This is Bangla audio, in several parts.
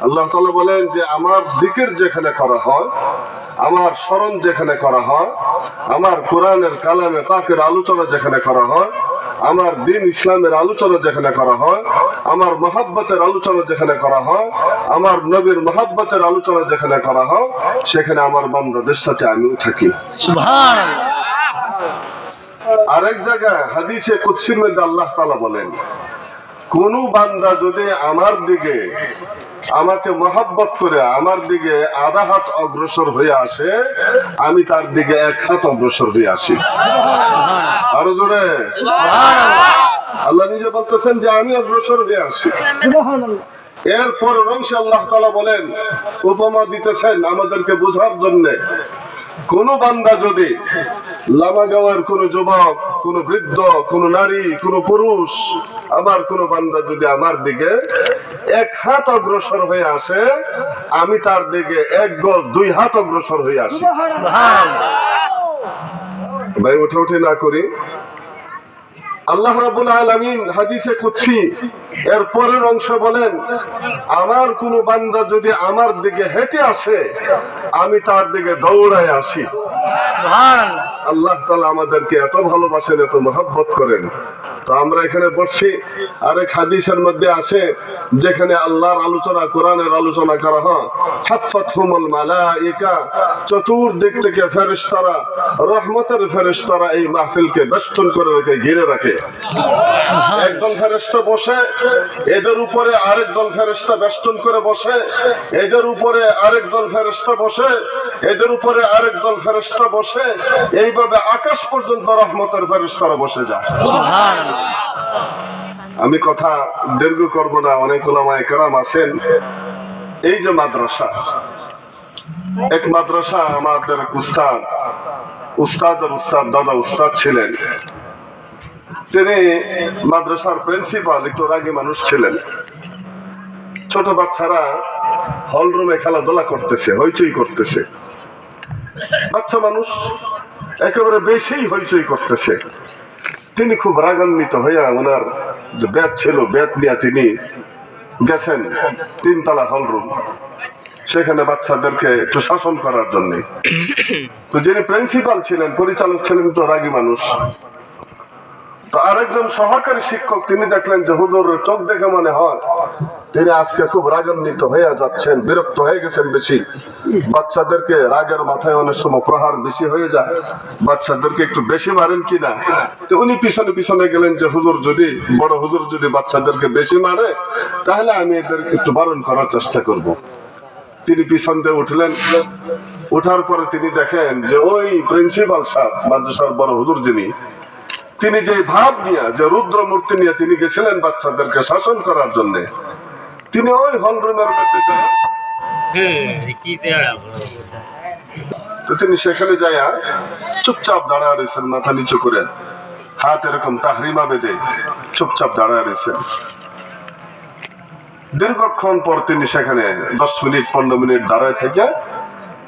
আল্লাহ তাআলা বলেন যে আমার জিকির যেখানে করা হয় আমার স্মরণ যেখানে করা হয় আমার কোরআনের কালামে পাকের আলোচনা যেখানে করা হয় আমার দিন ইসলামের আলোচনা যেখানে করা হয় আমার মহাব্বতের আলোচনা যেখানে করা হয় আমার নবীর মহাব্বতের আলোচনা যেখানে করা হয় সেখানে আমার বান্দাদের সাথে আমিও থাকি। আরেক জায়গায় হাদিসে কুৎসির মধ্যে আল্লাহ তাআলা বলেন কোন বান্দা যদি আমার দিকে আমাকে মহাব্বত করে, আমার দিকে আধা হাত অগ্রসর হয়ে আসে, আমি তার দিকে এক হাত অগ্রসর হয়ে আসি। আরও জোরে? আল্লাহ নিজে বলতেছেন যে আমি অগ্রসর হয়ে আসি। এরপর অংশে আল্লাহ তালা বলেন, উপমা দিতেছেন আমাদেরকে বোঝার জন্যে। কোন বান্দা যদি লামাগাওয়ার কোন যুবক কোন বৃদ্ধ কোন নারী কোন পুরুষ আমার কোন বান্দা যদি আমার দিকে এক হাত অগ্রসর হয়ে আসে আমি তার দিকে এক গজ দুই হাত অগ্রসর হয়ে আসি। ভাই উঠে উঠে না করি। আল্লাহ রাবুল আলমিন হাদিসে কুৎসি এর পরের অংশ বলেন আমার কোন বান্দা যদি আমার দিকে হেঁটে আসে আমি তার দিকে দৌড়ায় আসি। আল্লাহ তালা আমাদেরকে এত ভালোবাসেন এত মহব্বত করেন। তো আমরা এখানে বসছি আরেক হাদিসের মধ্যে আছে যেখানে আল্লাহর আলোচনা কোরআনের আলোচনা করা হয় ছাপ্পাত হুমল মালাইকা চতুর্দিক থেকে ফেরেশতারা রহমতের ফেরেশতারা এই মাহফিলকে বেষ্টন করে রেখে ঘিরে রাখে। একদল ফেরেশতা বসে এদের উপরে আরেক দল ফেরেশতা বেষ্টন করে বসে এদের উপরে আরেক দল ফেরেশতা বসে এদের উপরে আরেক দল ফেরেশতা বসে এইভাবে আকাশ পর্যন্ত রহমতের ফেরেশতারা বসে যায়। আমি কথা দীর্ঘ করব না অনেক ওলামায়ে কেরাম আছেন। এই যে মাদ্রাসা এক মাদ্রাসা আমাদের উস্তাদ উস্তাদ আর উস্তাদ দাদা উস্তাদ ছিলেন। তিনি মাদ্রাসার প্রিন্সিপাল, একটু রাগী মানুষ ছিলেন। ছোট বাচ্চারা হল রুমে খেলাধুলা করতেছে, হইচই করতেছে। বাচ্চা মানুষ একেবারে বেশি হইচই করতেছে। তিনি খুব রাগান্বিত হইয়া ওনার যে ব্যাট ছিল ব্যাট নিয়ে তিনি গেছেন তিনতলা হল রুম সেখানে বাচ্চাদেরকে একটু শাসন করার জন্য। তো যিনি প্রিন্সিপাল ছিলেন, পরিচালক ছিলেন তো রাগী মানুষ। তো আরেকজন সহকারী শিক্ষক, তিনি দেখলেন যে হুজুর চোখ দেখে মনে হয় তিনি আজকে খুব রাগান্বিত হয়ে যাচ্ছেন, বিরক্ত হয়ে গেছেন বেশি। বাচ্চাদেরকে রাগের মাথায় অনেক সময় প্রহার বেশি হয়ে যায়। বাচ্চাদেরকে একটু বেশি মারেন কিনা? তো উনি পিছনে পিছনে গেলেন যে, হুজুর, যদি, বড় হুজুর যদি বাচ্চাদেরকে বেশি মারে, তাহলে আমি এদেরকে একটু বারণ করার চেষ্টা করব। তিনি পিছন দিয়ে উঠলেন। উঠার পরে তিনি দেখেন যে, ওই প্রিন্সিপাল সাহেব মাদ্রাসার বড় হুজুর যিনি তিনি যে ভাব নিয়ে যে রুদ্র মূর্তি নিয়ে তিনি গেছিলেন বাচ্চাদেরকে শাসন করার জন্য তিনি ওই হল রুমের মধ্যে গিয়ে- কি দেড়া তো তিনি সেখানে যাইয়া চুপচাপ দাঁড়ায় রয়েছেন মাথা নিচু করে। হাত এরকম তাহরিমা বেঁধে চুপচাপ দাঁড়ায় রয়েছেন। দীর্ঘক্ষণ পর তিনি সেখানে দশ মিনিট পনেরো মিনিট দাঁড়ায় থেকে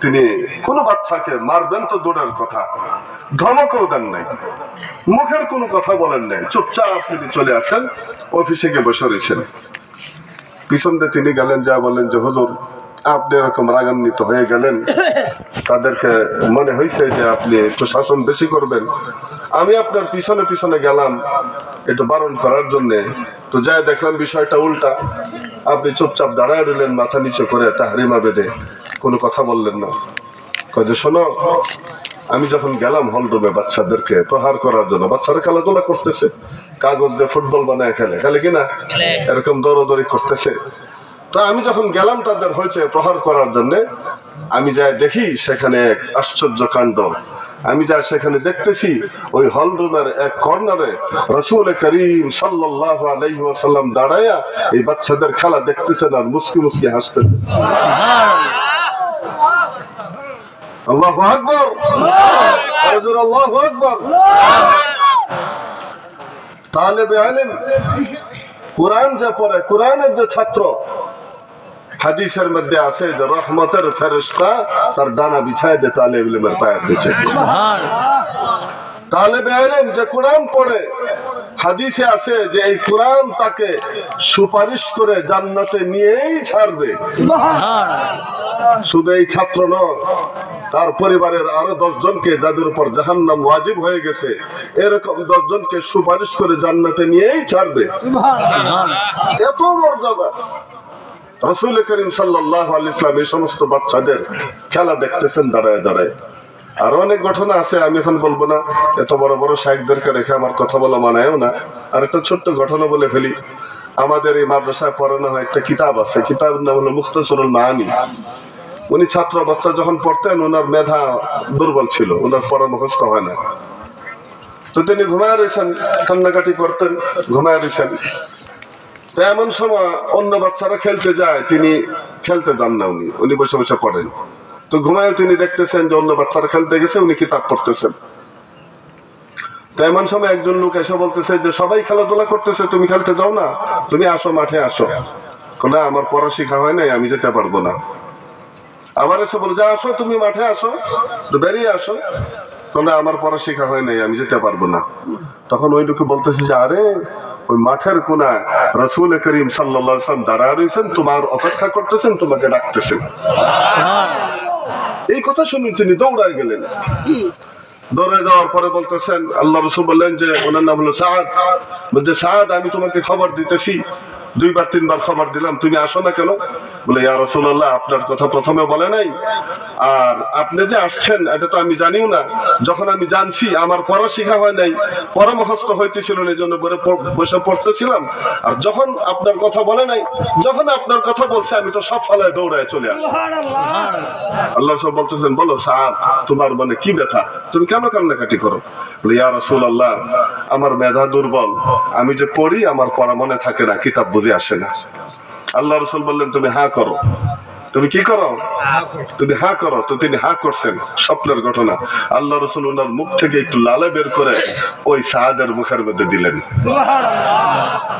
তিনি, কোনো বাচ্চাকে মারবেন তো দূরের কথা। ধমকও দেন নাই। মুখের কোনো কথা বলেন নাই। চুপচাপ তিনি চলে আসেন, অফিসে গিয়ে বসে রয়েছেন। পিছন দিয়ে তিনি গেলেন, যা বলেন যে, হুজুর, আপনি এরকম রাগান্বিত হয়ে গেলেন। তাদেরকে মনে হয়েছে যে আপনি একটু শাসন বেশি করবেন। আমি আপনার পিছনে পিছনে গেলাম, একটু বারণ করার জন্যে। তো যাই দেখলাম বিষয়টা উল্টা। আপনি চুপচাপ দাঁড়ায় রইলেন, মাথা নিচে করে তাহারিমা বেঁধে। কোনো কথা বললেন না। কয় যে শোনো আমি যখন গেলাম হল রুমে বাচ্চাদেরকে প্রহার করার জন্য বাচ্চারা খেলাধুলা করতেছে কাগজ দিয়ে ফুটবল বানায় খেলে খেলে কিনা এরকম দৌড়দৌড়ি করতেছে। তা আমি যখন গেলাম তাদের হয়েছে প্রহার করার জন্য আমি যাই দেখি সেখানে এক আশ্চর্য কাণ্ড। আমি যা সেখানে দেখতেছি ওই হলরুমের এক কর্নারে রসুল করিম সাল্লাহ আলাইহি ওয়াসাল্লাম দাঁড়াইয়া এই বাচ্চাদের খেলা দেখতেছেন আর মুসকি মুসকি হাসতেছেন। আল্লাহ আকবর। আল্লাহ আকবর। তালেবে আলেম। কোরআন যে পড়ে কোরআনের যে ছাত্র হাদিসের মধ্যে আছে যে রহমতের ফেরস্তা তার ডানা বিছায় দে তালেব ইলমের পায়ের দিচ্ছে তাহলে বেআলেম যে কোরআন পড়ে হাদিসে আছে যে এই কোরআন তাকে সুপারিশ করে জান্নাতে নিয়েই ছাড়বে। শুধু এই ছাত্র নয় তার পরিবারের আরও দশজনকে যাদের উপর জাহান্নাম ওয়াজিব হয়ে গেছে এরকম দশজনকে সুপারিশ করে জান্নাতে নিয়েই ছাড়বে। এত মর্যাদা। রসুল করিম সাল্লাহ ইসলাম এই সমস্ত বাচ্চাদের খেলা দেখতেছেন দাঁড়ায় দাঁড়ায়। আরও অনেক ঘটনা আছে আমি এখন বলব না। এত বড় বড় শাহেকদেরকে রেখে আমার কথা বলা মানায়ও না। আর একটা ছোট্ট ঘটনা বলে ফেলি। আমাদের এই মাদ্রাসায় পড়ানো হয় একটা কিতাব আছে কিতাবের নাম হলো মুক্তসরুল মাহানি উনি ছাত্র বাচ্চা যখন পড়তেন ওনার মেধা দুর্বল ছিল ওনার মুখস্থ হয় না তো তিনি ঘুমায় রয়েছেন কান্নাকাটি করতেন, ঘুমায় রয়েছেন তো এমন সময় অন্য বাচ্চারা খেলতে যায়, তিনি খেলতে যান না উনি উনি বসে বসে পড়েন। তো ঘুমায় তিনি দেখতেছেন যে অন্য বাচ্চারা খেলতে গেছে, উনি কিতাব পড়তেছেন। তো এমন সময় একজন লোক এসে বলতেছে যে, সবাই খেলাধুলা করতেছে, তুমি খেলতে যাও না, তুমি আসো, মাঠে আসো। না, আমার পড়া শেখা হয় নাই, আমি যেতে পারব না। আবার এসে বলে যা আসো, তুমি মাঠে আসো বেরিয়ে আসো। তোমরা আমার পড়া শেখা হয় নাই, আমি যেতে পারব না। তখন ওই লোকে বলতেছে যে, আরে, ওই মাঠের কোনায় রসুল করিম সাল্লাম দাঁড়া রয়েছেন, তোমার অপেক্ষা করতেছেন, তোমাকে ডাকতেছেন। এই কথা শুনে তিনি দৌড়ায় গেলেন। দৌড়ে যাওয়ার পরে বলতেছেন, আল্লাহ রসুল বললেন যে, ওনার নাম হলো সাহাদ বলছে সাহাদ আমি তোমাকে খবর দিতেছি। দুইবার, তিনবার খবর দিলাম, তুমি আসো না কেন? বলে ইয়া রসুল্লাহ আপনার কথা প্রথমে বলে নাই। আর আপনি যে আসছেন এটা তো আমি জানিও না। যখন আমি জানছি আমার পড়া শেখা হয় নাই পরামহস্ত হইতেছিল না এই জন্য বসে পড়তেছিলাম। আর যখন আপনার কথা বলে নাই যখন আপনার কথা বলছে আমি তো সব ফলায় দৌড়ায় চলে আসি আল্লাহ সব বলতেছেন বলো সাহাব তোমার মানে কি ব্যথা? তুমি কেন কান্নাকাটি করো? বলে ইয়া রাসূল আল্লাহ আমার মেধা দুর্বল। আমি যে পড়ি আমার পড়া মনে থাকে না কিতাব বুঝে আসে না। আল্লাহ রসুল বললেন তুমি হা করো। তুমি কি করো? তুমি হা করো। তো তিনি হা করছেন? স্বপ্নের ঘটনা। আল্লাহ রসুল ওনার মুখ থেকে একটু লালে বের করে ওই সাহাদের মুখের মধ্যে দিলেন।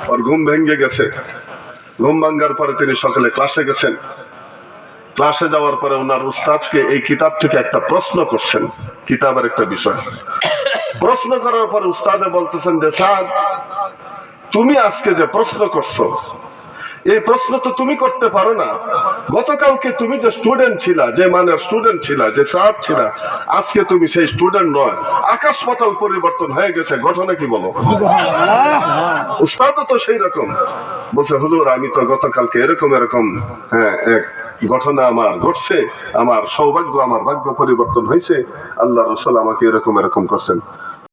ওর ঘুম ভেঙে গেছে। ঘুম ভাঙ্গার পরে তিনি সকালে ক্লাসে গেছেন। ক্লাসে যাওয়ার পরে ওনার উস্তাদকে এই কিতাব থেকে একটা প্রশ্ন করছেন। কিতাবের একটা বিষয়। প্রশ্ন করার পরে উস্তাদে বলতেছেন যে স্যার তুমি আজকে যে প্রশ্ন করছ এই প্রশ্ন তো তুমি করতে পারো না। গতকালকে তুমি যে স্টুডেন্ট ছিলা যে মানের স্টুডেন্ট ছিলা যে স্যার ছিলা আজকে তুমি সেই স্টুডেন্ট নয়। আকাশ পাতাল পরিবর্তন হয়ে গেছে ঘটনা কি বলো? উস্তাদও তো সেই রকম। বলছে হুজুর আমি তো গতকালকে এরকম এরকম হ্যাঁ এক ঘটনা আমার ঘটছে আমার সৌভাগ্য আমার ভাগ্য পরিবর্তন হয়েছে। আল্লাহ রসুল আমাকে এরকম এরকম করছেন।